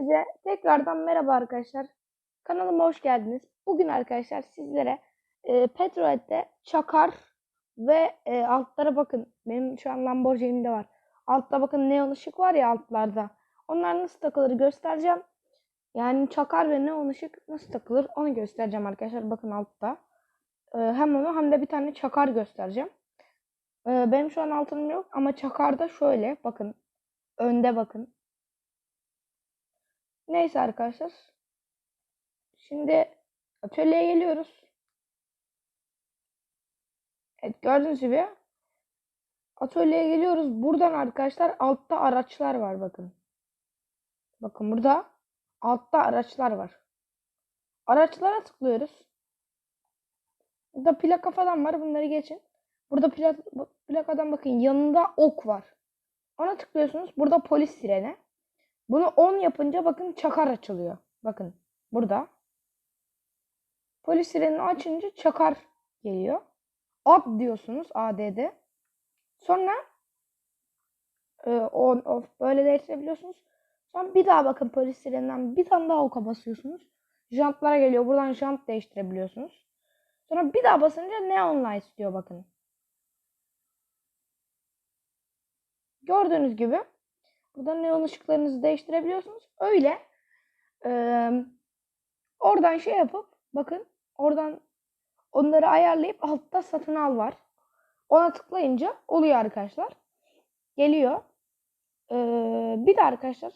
Size tekrardan merhaba arkadaşlar. Kanalıma hoş geldiniz. Bugün arkadaşlar sizlere e, Petrolet'te çakar ve e, altlara bakın. Benim şu an Lamborghini'de var. Altta bakın neon ışık var ya altlarda. Onlar nasıl takılır göstereceğim. Yani çakar ve neon ışık nasıl takılır onu göstereceğim arkadaşlar. Bakın altta. E, hem onu hem de bir tane çakar göstereceğim. E, benim şu an altınım yok ama çakarda şöyle bakın. Önde bakın. Neyse arkadaşlar. Şimdi atölyeye geliyoruz. Evet gördüğünüz gibi atölyeye geliyoruz. Buradan arkadaşlar altta araçlar var bakın. Bakın burada altta araçlar var. Araçlara tıklıyoruz. Burada plaka falan var. Bunları geçin. Burada plak, plakadan bakın yanında ok var. Ona tıklıyorsunuz. Burada polis sireni. Bunu 10 yapınca bakın çakar açılıyor. Bakın burada. Polis sirenini açınca çakar geliyor. Ad diyorsunuz ADD. Sonra e, on off böyle değiştirebiliyorsunuz. Sonra bir daha bakın polis sireninden bir tane daha oka basıyorsunuz. Jantlara geliyor. Buradan jant değiştirebiliyorsunuz. Sonra bir daha basınca neon lights diyor bakın. Gördüğünüz gibi Burada neon ışıklarınızı değiştirebiliyorsunuz. Öyle e, oradan şey yapıp bakın oradan onları ayarlayıp altta satın al var. Ona tıklayınca oluyor arkadaşlar. Geliyor. E, bir de arkadaşlar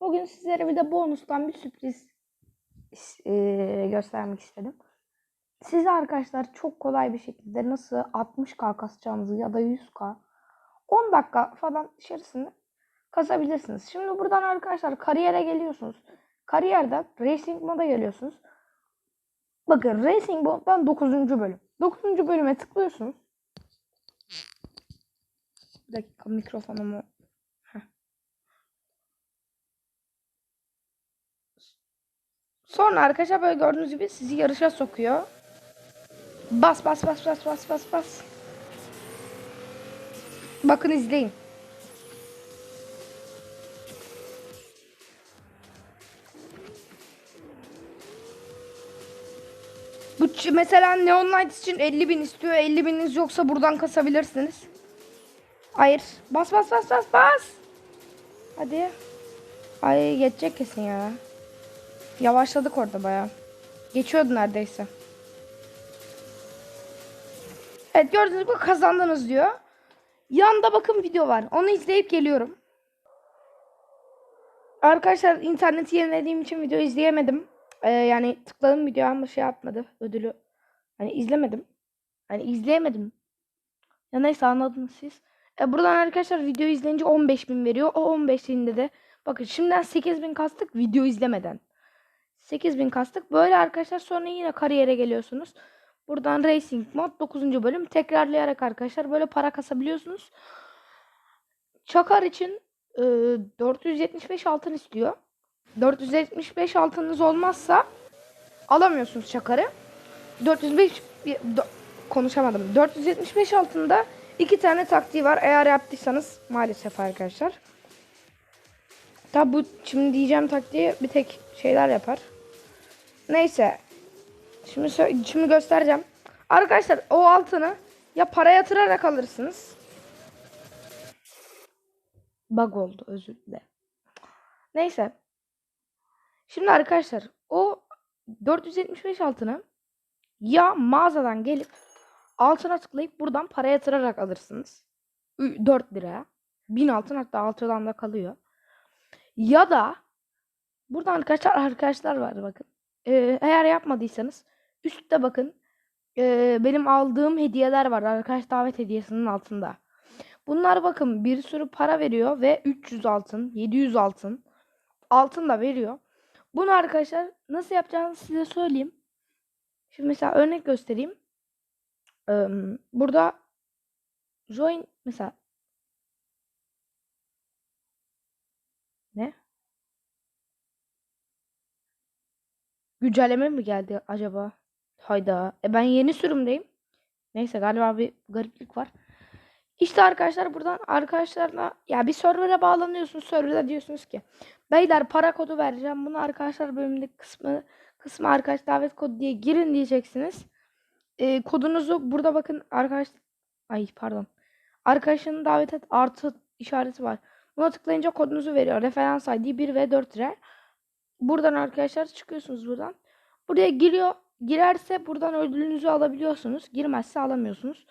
bugün sizlere bir de bonustan bir sürpriz e, göstermek istedim. Size arkadaşlar çok kolay bir şekilde nasıl 60k kasacağınızı ya da 100k 10 dakika falan içerisinde kasabilirsiniz. Şimdi buradan arkadaşlar kariyere geliyorsunuz. Kariyerden Racing moda geliyorsunuz. Bakın Racing moddan 9. bölüm. 9. bölüme tıklıyorsunuz. Bir dakika mikrofonumu Heh. Sonra arkadaşlar böyle gördüğünüz gibi sizi yarışa sokuyor. Bas bas bas bas bas bas bas. Bakın izleyin. Bu mesela Neon Lights için 50 bin istiyor. 50 bininiz yoksa buradan kasabilirsiniz. Hayır. Bas bas bas bas bas. Hadi. Ay geçecek kesin ya. Yavaşladık orada baya. Geçiyordu neredeyse. Evet gördüğünüz gibi kazandınız diyor. Yanda bakın video var. Onu izleyip geliyorum. Arkadaşlar interneti yenilediğim için video izleyemedim. Ee, yani tıkladım video ama şey yapmadı. Ödülü hani izlemedim. Hani izleyemedim. Ya neyse anladınız siz. E, buradan arkadaşlar video izleyince 15 bin veriyor. O 15 binde de bakın şimdiden 8 bin kastık video izlemeden. 8 bin kastık. Böyle arkadaşlar sonra yine kariyere geliyorsunuz. Buradan Racing Mod 9. bölüm tekrarlayarak arkadaşlar böyle para kasabiliyorsunuz. Çakar için e, 475 altın istiyor. 475 altınız olmazsa alamıyorsunuz çakarı. 405 do- konuşamadım. 475 altında iki tane taktiği var. Eğer yaptıysanız maalesef arkadaşlar. Tabi bu şimdi diyeceğim taktiği bir tek şeyler yapar. Neyse. Şimdi şimdi göstereceğim. Arkadaşlar o altını ya para yatırarak alırsınız. Bug oldu özür dilerim. Neyse. Şimdi arkadaşlar o 475 altını ya mağazadan gelip altına tıklayıp buradan para yatırarak alırsınız. Ü- 4 liraya. 1000 altın hatta altıdan da kalıyor. Ya da buradan arkadaşlar arkadaşlar var bakın. Ee, eğer yapmadıysanız üstte bakın ee, benim aldığım hediyeler var. Arkadaş davet hediyesinin altında. Bunlar bakın bir sürü para veriyor ve 300 altın, 700 altın altın da veriyor. Bunu arkadaşlar nasıl yapacağınızı size söyleyeyim. Şimdi mesela örnek göstereyim. Ee, burada join mesela ne? Güncelleme mi geldi acaba? Hayda. E ben yeni sürümdeyim. Neyse galiba bir gariplik var. İşte arkadaşlar buradan arkadaşlarla ya bir server'a bağlanıyorsunuz. Server'da diyorsunuz ki Beyler para kodu vereceğim. Bunu arkadaşlar bölümdeki kısmı kısmı arkadaş davet kodu diye girin diyeceksiniz. Ee, kodunuzu burada bakın arkadaş ay pardon. Arkadaşını davet et artı işareti var. Buna tıklayınca kodunuzu veriyor. Referans ID 1 ve 4 lira. Buradan arkadaşlar çıkıyorsunuz buradan. Buraya giriyor. Girerse buradan ödülünüzü alabiliyorsunuz. Girmezse alamıyorsunuz.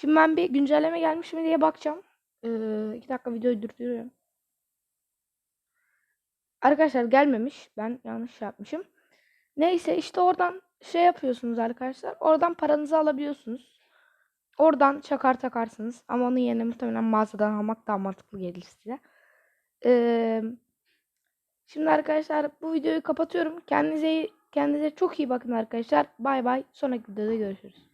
Şimdi ben bir güncelleme gelmiş mi diye bakacağım. Ee, iki dakika videoyu durduruyorum. Arkadaşlar gelmemiş. Ben yanlış şey yapmışım. Neyse işte oradan şey yapıyorsunuz arkadaşlar. Oradan paranızı alabiliyorsunuz. Oradan çakar takarsınız. Ama onun yerine muhtemelen mağazadan almak daha mantıklı gelir size. Ee, şimdi arkadaşlar bu videoyu kapatıyorum. Kendinize kendinize çok iyi bakın arkadaşlar. Bay bay. Sonraki videoda görüşürüz.